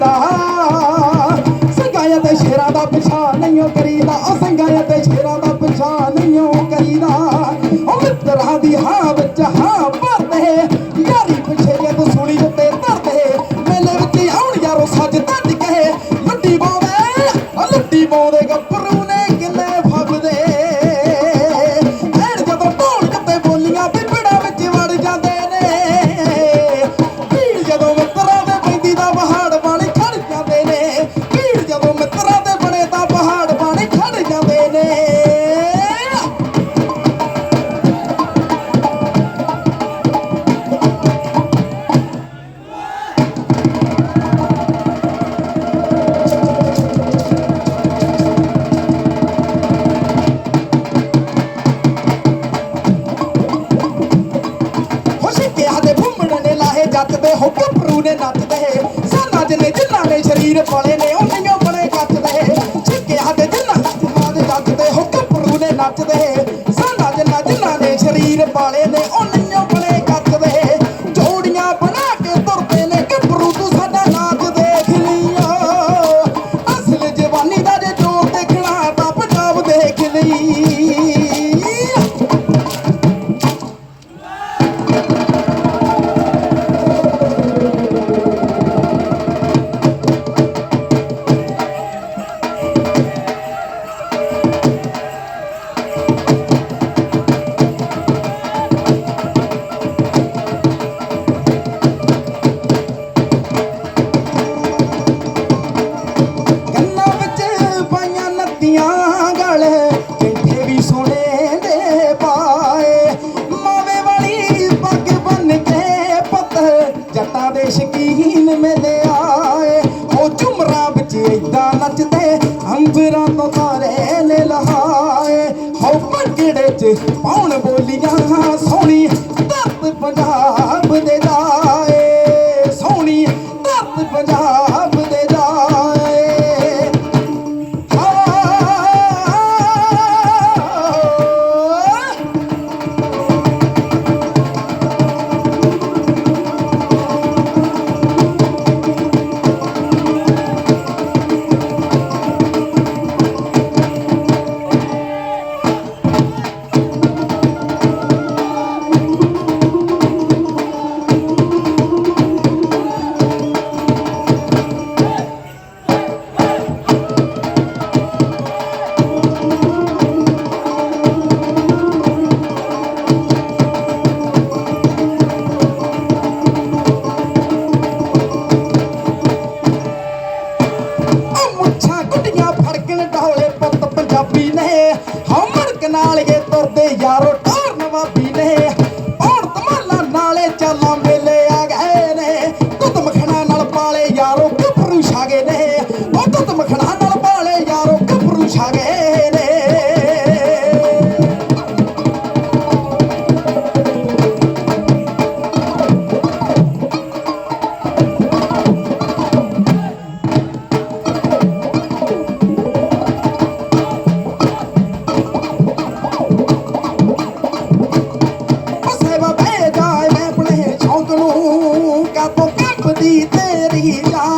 ਕਰੀਦਾ। ਸੰਗਾਇਤ ਸ਼ੇਰਾਂ ਦਾ ਪਛਾਣ ਨਹੀਂ ਕਰੀਦਾ। ਉਹ ਸੰਗਾਇਤ ਸ਼ੇਰਾਂ ਦਾ ਪਛਾਣ ਨਹੀਂ ਕਰੀਦਾ। ਉਹ ਮਿੱਤਰਾਂ ਦੀ ਹਾਂ ਵਿੱਚ ਹਾਂ ਭਰਦੇ। ਯਾਰੀ ਪਿੱਛੇ ਜੇ ਤੂੰ ਸੁਣੀ ਉੱਤੇ ਧਰਦੇ। ਮੇਲੇ ਵਿੱਚ ਆਉਣ ਯਾਰੋ ਸੱਜ ਤੱਕ ਕਹੇ। ਲੁੱਟੀ ਪਾਉਂਦੇ ਲੁੱਟੀ ਪਾਉਂਦੇ ਗੱਪਰ ਵਿੱਚ ਪਾਉਣ ਬੋਲੀਆਂ ਸੋਹਣੀ ਦੱਤ ਬਣਾ Yeah, mama. ਰੱਬ ਪੱਪਦੀ ਤੇਰੀ ਯਾਦ